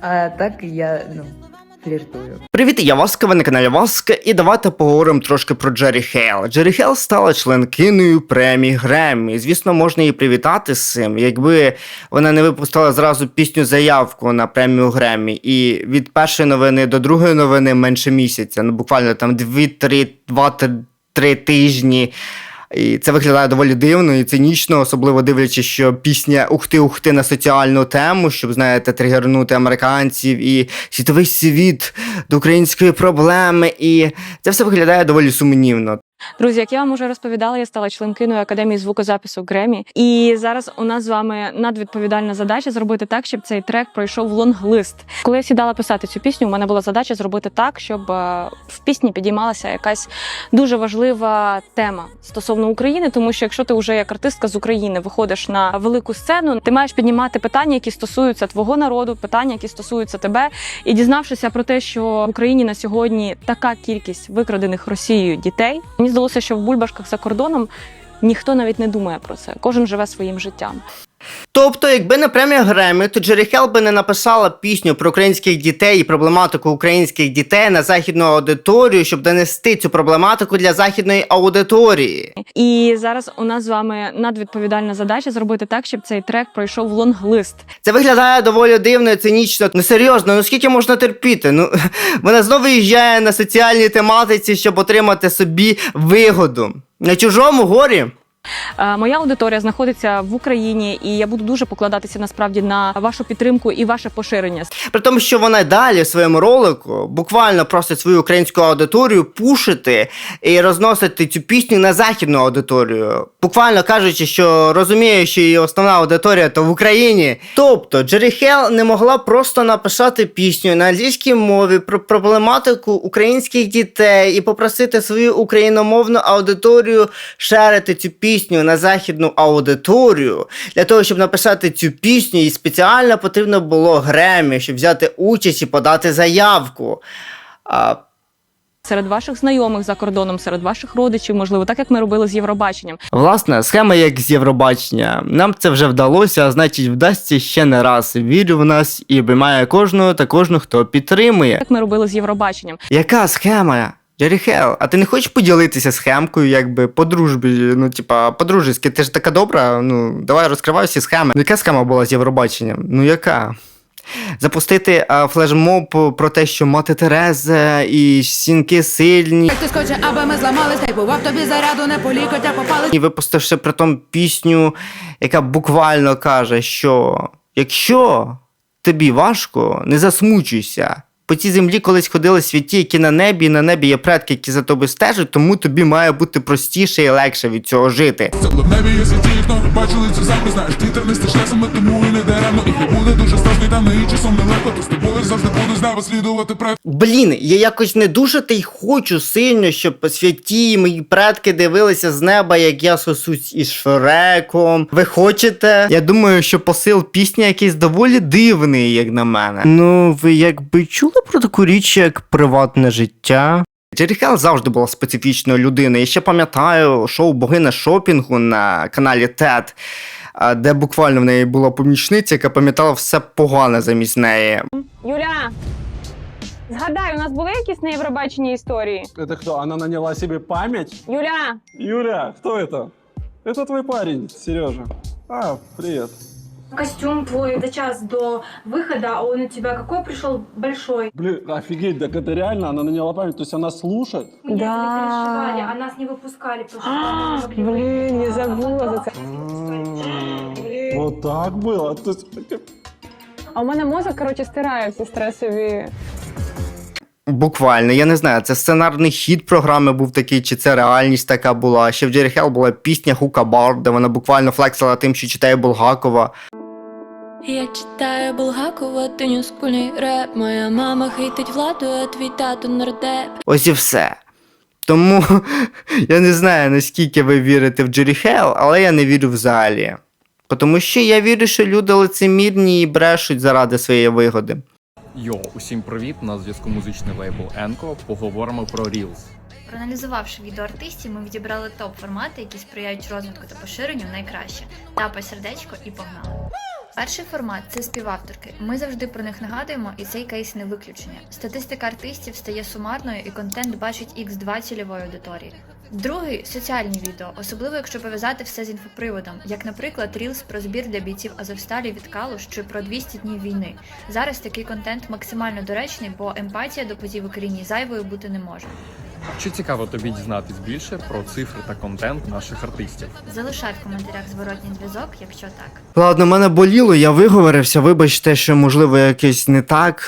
А так я ну, фліртую. Привіт, я Васка, ви на каналі Васка, і давайте поговоримо трошки про Джері Хейл. Джері Хейл стала членкиною премії Греммі. Звісно, можна її привітати з цим, якби вона не випустила зразу пісню заявку на премію Греммі. І від першої новини до другої новини менше місяця. Ну буквально там 2-3 2-3 тижні. І це виглядає доволі дивно і цинічно, особливо дивлячись, що пісня Ухти ухти на соціальну тему, щоб знаєте, тригернути американців і світовий світ до української проблеми. І це все виглядає доволі сумнівно. Друзі, як я вам уже розповідала, я стала членкиною академії звукозапису Гремі. І зараз у нас з вами надвідповідальна задача зробити так, щоб цей трек пройшов лонглист. Коли я сідала писати цю пісню, у мене була задача зробити так, щоб е, в пісні підіймалася якась дуже важлива тема стосовно України, тому що якщо ти вже як артистка з України виходиш на велику сцену, ти маєш піднімати питання, які стосуються твого народу, питання, які стосуються тебе. І дізнавшися про те, що в Україні на сьогодні така кількість викрадених Росією дітей, мені здалося, що в бульбашках за кордоном ніхто навіть не думає про це. Кожен живе своїм життям. Тобто, якби не премія Греммі, то Джері Хелл би не написала пісню про українських дітей і проблематику українських дітей на західну аудиторію, щоб донести цю проблематику для західної аудиторії. І зараз у нас з вами надвідповідальна задача зробити так, щоб цей трек пройшов в лонглист. Це виглядає доволі дивно і цинічно. Ну серйозно, ну скільки можна терпіти? Ну вона знову їжджає на соціальній тематиці, щоб отримати собі вигоду. На чужому горі. Е, Моя аудиторія знаходиться в Україні, і я буду дуже покладатися насправді на вашу підтримку і ваше поширення. При тому, що вона далі в своєму ролику буквально просить свою українську аудиторію пушити і розносити цю пісню на західну аудиторію. Буквально кажучи, що розуміє, що її основна аудиторія то в Україні. Тобто Джері Хелл не могла просто написати пісню на англійській мові про проблематику українських дітей і попросити свою україномовну аудиторію шерити цю пісню на західну аудиторію. Для того, щоб написати цю пісню, їй спеціально потрібно було Гремі, щоб взяти участь і подати заявку. А, Серед ваших знайомих за кордоном, серед ваших родичів, можливо, так як ми робили з Євробаченням. Власне, схема як з Євробачення. Нам це вже вдалося, а значить, вдасться ще не раз. Вірю в нас і обіймає кожного та кожного, хто підтримує. Як ми робили з Євробаченням. Яка схема? Джері Хелл, а ти не хочеш поділитися схемкою, якби по дружбі, ну, типа, по-дружески, ти ж така добра, ну, давай розкривай всі схеми. Ну, яка схема була з Євробаченням? Ну, яка? Запустити а, флешмоб про те, що мати Тереза і сінки сильні. Як ти скоче, аби ми зламались, тайпував тобі заряду, не по лікотя попали. І випустивши при тому пісню, яка буквально каже, що якщо тобі важко, не засмучуйся. По цій землі колись ходили святі, які на небі, і на небі є предки, які за тобою стежать, тому тобі має бути простіше і легше від цього жити. Це в небі є світі, хто бачили цю землю, знаєш, ти тернистиш часом, тому і не даремно І хай буде дуже страшний там і часом нелегко, то з тобою завжди буду знав слідувати пред. Блін, я якось не дуже та й хочу сильно, щоб святі мої предки дивилися з неба, як я сосусь із Шреком. Ви хочете? Я думаю, що посил пісні якийсь доволі дивний, як на мене. Ну, ви якби чули про таку річ, як приватне життя? Джері Хелл завжди була специфічною людиною. Я ще пам'ятаю шоу Богиня шопінгу на каналі TED, а, де буквально в неї була помічниця, яка пам'ятала все погане замість неї. Юля, згадай, у нас були якісь на Євробаченні історії? Это кто? Она наняла себе память? Юля, Юля, кто это? Это твой парень, Сережа. А, привет. Костюм твой за час до выхода, а он у тебя какой пришел большой. Блин, офигеть, так это реально, она наняла память, то есть она слушает? Мы детство Да. переживали, а нас не выпускали, потому что мы не могли блін, выйти. я забула за це. Вот так было? То есть, А у мене мозок, коротше, стирає всі стресові. Буквально, я не знаю, це сценарний хід програми був такий, чи це реальність така була. Ще в Джері Хелл була пісня Хука Бар, де вона буквально флексила тим, що читає Булгакова. Я читаю Булгакова, ти нюскульний реп. Моя мама хейтить владу, а твій тато нардеп. Ось і все. Тому я не знаю, наскільки ви вірите в Джері Хелл, але я не вірю взагалі. Тому що я вірю, що люди лицемірні і брешуть заради своєї вигоди. Йо, усім привіт! На зв'язку музичний лейбл Енко. Поговоримо про Reels. Проаналізувавши відео артистів, ми відібрали топ формати, які сприяють розвитку та поширенню найкраще. Тапай сердечко і погнали. Перший формат це співавторки. Ми завжди про них нагадуємо, і цей кейс не виключення. Статистика артистів стає сумарною, і контент бачить x2 цільової аудиторії. Другий соціальні відео, особливо якщо пов'язати все з інфоприводом, як, наприклад, Reels про збір для бійців Азовсталі від Калу, що про 200 днів війни. Зараз такий контент максимально доречний, бо емпатія до подій в Україні зайвою бути не може. Чи цікаво тобі дізнатись більше про цифри та контент наших артистів? Залишай в коментарях зворотній зв'язок, якщо так. Ладно, мене боліло, я виговорився. Вибачте, що можливо якесь не так